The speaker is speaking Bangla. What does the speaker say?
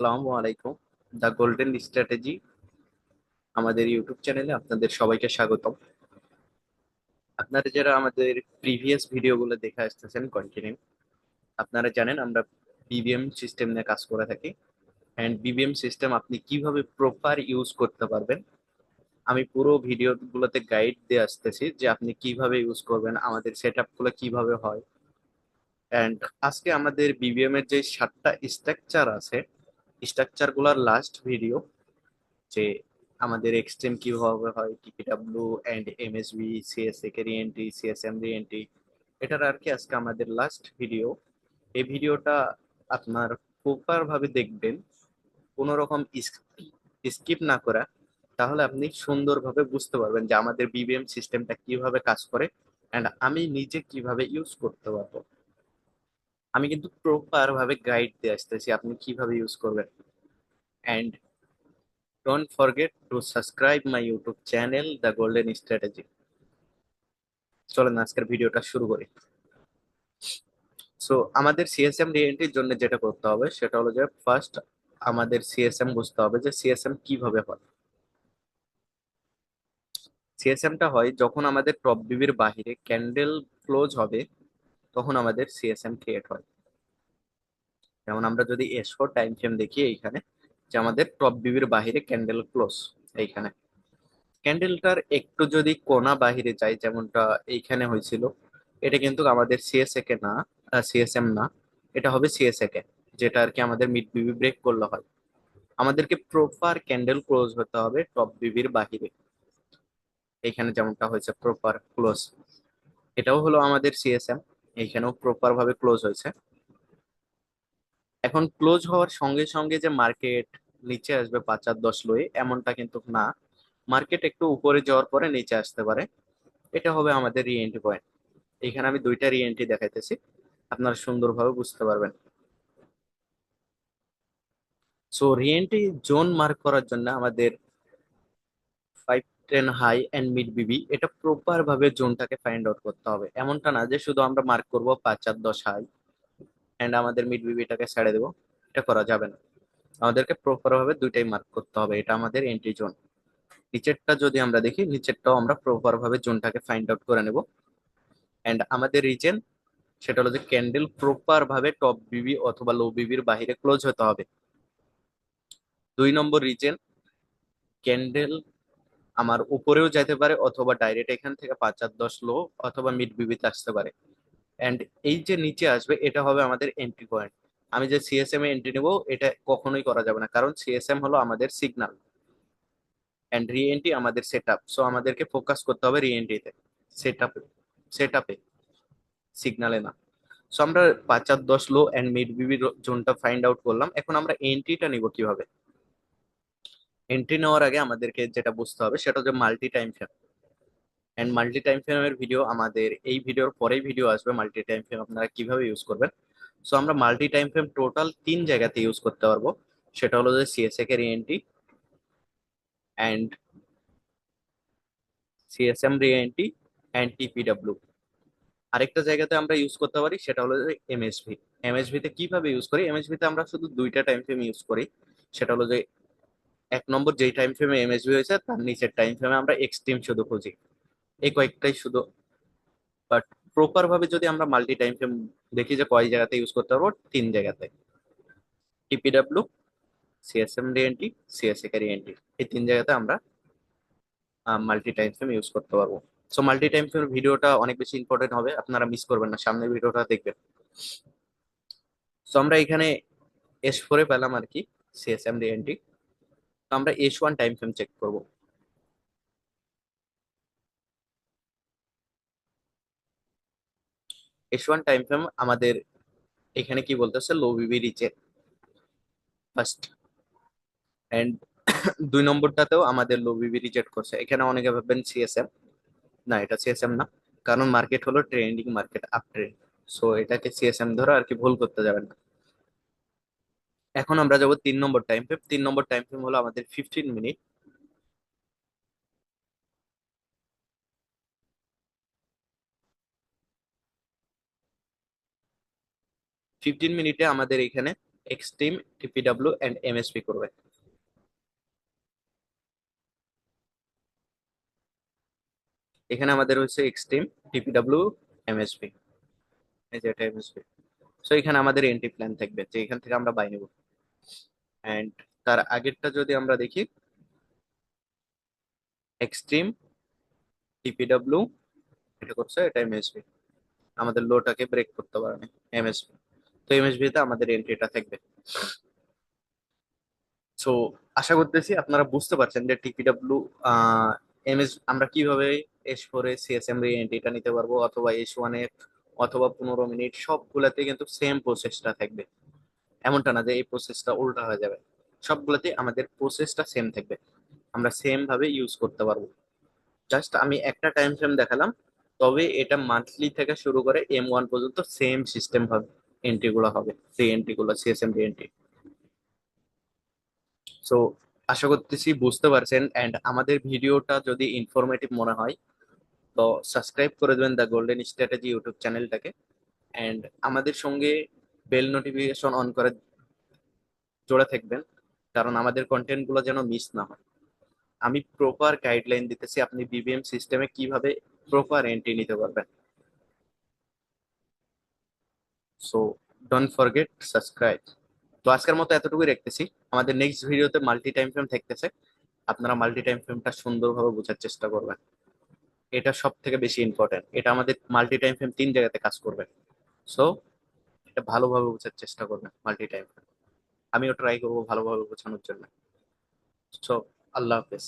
আসসালামু আলাইকুম। দ্য গোল্ডেন স্ট্র্যাটেজি আমাদের ইউটিউব চ্যানেলে আপনাদের সবাইকে স্বাগতম। আপনারা যারা আমাদের প্রিভিয়াস ভিডিওগুলো দেখে আসতেছেন কন্টিনিউ আপনারা জানেন আমরা বিবিএম সিস্টেম নিয়ে কাজ করে থাকি। অ্যান্ড বিবিএম সিস্টেম আপনি কীভাবে প্রপার ইউজ করতে পারবেন? আমি পুরো ভিডিওগুলোতে গাইড দিয়ে আসতেছি যে আপনি কীভাবে ইউজ করবেন, আমাদের সেটগুলো কীভাবে হয়। অ্যান্ড আজকে আমাদের বিবিএম এর যে সাতটা স্ট্রাকচার আছে স্ট্রাকচারগুলার লাস্ট ভিডিও যে আমাদের এক্সট্রিম কীভাবে হয় টিপিডাব্লিউ এন্ড এমএসবি সিএসএ কে রিএনটি সিএসএম রিএনটি এটার আর কি আজকে আমাদের লাস্ট ভিডিও এই ভিডিওটা আপনার প্রপার ভাবে দেখবেন, কোনো রকম স্কিপ না করা, তাহলে আপনি সুন্দরভাবে বুঝতে পারবেন যে আমাদের বিবিএম সিস্টেমটা কীভাবে কাজ করে অ্যান্ড আমি নিজে কীভাবে ইউজ করতে পারব। আমি কিন্তু প্রপার ভাবে গাইড দিয়ে আসতেছি, আপনি কীভাবে ইউজ করবেন। And don't forget to subscribe my YouTube channel the golden strategy চলেন, আজকের ভিডিওটা শুরু করি। সো আমাদের সিএসএম রিএনটির জন্য যেটা করতে হবে, সেটা হলো যে ফার্স্ট আমাদের সিএসএম বুঝতে হবে যে সিএসএম কীভাবে হয়। সিএসএমটা হয় যখন আমাদের টপ বিবির বাহিরে ক্যান্ডেল ক্লোজ হবে তখন আমাদের সিএসএম ক্রিয়েট হয়। যেমন আমরা যদি এস ফোর টাইম ফ্রেম দেখি এইখানে, যে আমাদের টপ বিবির বাহিরে ক্যান্ডেল ক্লোজ এইখানে। ক্যান্ডেলটার একটু যদি কোনা বাহিরে যায় যেমনটা এইখানে হয়েছিল, এটা কিন্তু আমাদের সিএসএ কে না সিএসএম না, এটা হবে সিএসএ কে, যেটা আর কি আমাদের মিড বিবি ব্রেক করলে হয়। আমাদেরকে প্রপার ক্যান্ডেল ক্লোজ হতে হবে টপ বিবির বাহিরে। এইখানে যেমনটা হয়েছে প্রপার ক্লোজ এটাও হলো আমাদের সিএসএম এইখানেও প্রপার ভাবে ক্লোজ হয়েছে। এখন ক্লোজ হওয়ার সঙ্গে সঙ্গে যে মার্কেট নিচে আসবে পাঁচ আর দশ লয়ে, এমনটা কিন্তু না। মার্কেট একটু উপরে যাওয়ার পরে নিচে আসতে পারে। এটা হবে আমাদের রিএন্ট্রি পয়েন্ট এখানে আমি দুইটা রিএন্ট্রি দেখাইতেছি। আপনারা সুন্দরভাবে বুঝতে পারবেন। সো রিএন্ট্রি জোন মার্ক করার জন্য আমাদের টেন হাই অ্যান্ড মিড বিবি এটা প্রপার ভাবে জোনটাকে ফাইন্ড আউট করতে হবে। এমনটা না যে শুধু আমরা মার্ক করব পাঁচ আর দশ হাই অ্যান্ড আমাদের মিড বিবিটাকে ছেড়ে দেবো, এটা করা যাবে না। আমাদেরকে প্রপার ভাবে দুইটাই মার্ক করতে হবে, এটা আমাদের এন্ট্রি জোন নিচেরটা যদি আমরা দেখি, নিচেরটাও আমরা প্রপার ভাবে জোনটাকে ফাইন্ড আউট করে নেব। অ্যান্ড আমাদের রিজেন সেটা হলো যে ক্যান্ডেল প্রপার ভাবে টপ বিবি অথবা লো বিবির বাহিরে ক্লোজ হতে হবে। দুই নম্বর রিজেন ক্যান্ডেল আমার উপরেও যেতে পারে অথবা ডাইরেক্ট এখান থেকে পাঁচ আর দশ লো অথবা মিড বিবিতে আসতে পারে। অ্যান্ড এই যে নিচে আসবে, এটা হবে আমাদের এন্ট্রি পয়েন্ট আমি যে সিএসএম এ এন্ট্রি নেব, এটা কখনোই করা যাবে না। কারণ সিএসএম হলো আমাদের সিগনাল অ্যান্ড রি এন্ট্রি আমাদের সেট আপ সো আমাদেরকে ফোকাস করতে হবে রি এন্ট্রিতে সেট আপে সেট আপে সিগনালে না। সো আমরা পাঁচ আর দশ লো অ্যান্ড মিড বিবি জোনটা ফাইন্ড আউট করলাম। এখন আমরা এন্ট্রিটা নিব কীভাবে? এন্ট্রি নেওয়ার আগে আমাদেরকে যেটা বুঝতে হবে সেটা হচ্ছে multi time frame and multi time ফ্রেমের ভিডিও আমাদের, এই ভিডিওর পরেই ভিডিও আসবে। মাল্টি টাইম ফ্রেম আপনারা কীভাবে ইউজ করবেন? সো আমরা মাল্টি টাইম ফ্রেম টোটাল তিন জায়গাতে ইউজ করতে পারব। সেটা হলো যে CSA K RNT and CSM RNT and TPW আরেকটা জায়গাতে আমরা ইউজ করতে পারি, সেটা হলো যে এমএসভি এমএসভি তে কীভাবে ইউজ করি? এমএসভিতে আমরা শুধু দুইটা টাইম ফ্রেম ইউজ করি। সেটা হলো যে এক নম্বর যেই টাইম ফ্রেমে এমএসভি হয়েছে, তার নিচের টাইম ফ্রেমে আমরা এক্সট্রিম শুধু খুঁজি। এই কয়েকটাই শুধু বাট প্রপার ভাবে যদি আমরা মাল্টি টাইম ফ্রেম দেখি যে কয় জায়গাতে ইউজ করতে পারব, তিন জায়গাতে। TPW CSM RNT CSA RNT এই তিন জায়গাতে আমরা মাল্টি টাইম ফ্রেম ইউজ করতে পারব। সো মাল্টি টাইম ফ্রেম ভিডিওটা অনেক বেশি ইম্পর্টেন্ট হবে। আপনারা মিস করবেন না। সামনের ভিডিওটা দেখবেন। সো আমরা এখানে এস ফোরে পেলাম আর কি সিএসএম রিএনটি তো আমরা S one time frame check করব। এস ওয়ান টাইম ফ্রেম আমাদের এখানে কি বলতেছে লো বিবি রিচে ফার্স্ট এন্ড দুই নম্বরটাতেও আমাদের লো বিবি রিজেক্ট করছে এখানে অনেকে ভাববেন সিএসএম না, এটা সিএসএম না। কারণ মার্কেট হলো trending market up trend so এটাকে সিএসএম ধরে আর কি ভুল করতে যাবেন না। এখন আমরা যাব তিন নম্বর টাইম ফ্রেম তিন নম্বর টাইম ফ্রেম হলো আমাদের ফিফটিন মিনিট ফিফটিন মিনিটে আমাদের এখানে এক্সট্রিম টিপিডাব্লিউ এন্ড এমএসপি করবে। এখানে আমাদের হচ্ছে এক্সট্রিম টিপিডাব্লিউ এমএসপি এই যে এটা এমএসপি সো এখানে আমাদের এন্ট্রি প্ল্যান থাকবে যে এখান থেকে আমরা বাই নেব। এন্ড তার আগেরটা যদি আমরা দেখি এক্সট্রিম টিপিডাব্লিউ এটা করছে এটা এমএসবি আমাদের লোটাকে ব্রেক করতে পারে না এমএসবি তো এমএসবি তে আমাদের এন্ট্রিটা থাকবে। সো আশা করতেছি আপনারা বুঝতে পারছেন যে টিপিডাব্লিউ এমএস আমরা কীভাবে এস ফোরে সিএসএম এন্ট্রিটা নিতে পারব, অথবা এস ওয়ানের অথবা পনেরো মিনিট, সবগুলাতে কিন্তু সেম প্রসেসটা থাকবে। এমনটা না যে এই প্রসেসটা উল্টা হয়ে যাবে। সবগুলোতে আমাদের প্রসেসটা সেম থাকবে। আমরা সেম ভাবে ইউজ করতে পারব। জাস্ট আমি একটা টাইম ফ্রেম দেখালাম, তবে এটা মান্থলি থেকে শুরু করে এম ওয়ান পর্যন্ত সেম সিস্টেম হবে এন্ট্রি গুলো হবে। সেই এন্ট্রি গুলো সিএসএম এন্ট্রি সো আশা করতেছি বুঝতে পারছেন। এন্ড আমাদের ভিডিওটা যদি ইনফরমেটিভ মনে হয়, তো সাবস্ক্রাইব করে দেবেন দ্য গোল্ডেন স্ট্র্যাটেজি ইউটিউব চ্যানেলটাকে এন্ড আমাদের সঙ্গে বেল নোটিফিকেশন অন করে জোড়া থাকবেন, কারণ আমাদের কন্টেন্টগুলো যেন মিস না হয়। আমি প্রপার গাইডলাইন দিতেছি, আপনি বিবিএম সিস্টেমে কীভাবে প্রপার এন্ট্রি নিতে পারবেন। সো ডোন্ট ফরগেট সাবস্ক্রাইব তো আজকের মতো এতটুকুই রাখতেছি। আমাদের নেক্সট ভিডিওতে মাল্টি টাইম ফ্রেম থাকতেছে। আপনারা মাল্টি টাইম ফ্রেমটা সুন্দরভাবে বোঝার চেষ্টা করবেন। এটা সব থেকে বেশি ইম্পর্টেন্ট এটা আমাদের মাল্টি টাইম ফ্রেম তিন জায়গাতে কাজ করবে। সো এটা ভালোভাবে বোঝার চেষ্টা করবেন মাল্টি টাইম আমিও ট্রাই করব ভালোভাবে বোঝানোর জন্য। সো আল্লাহ হাফেজ।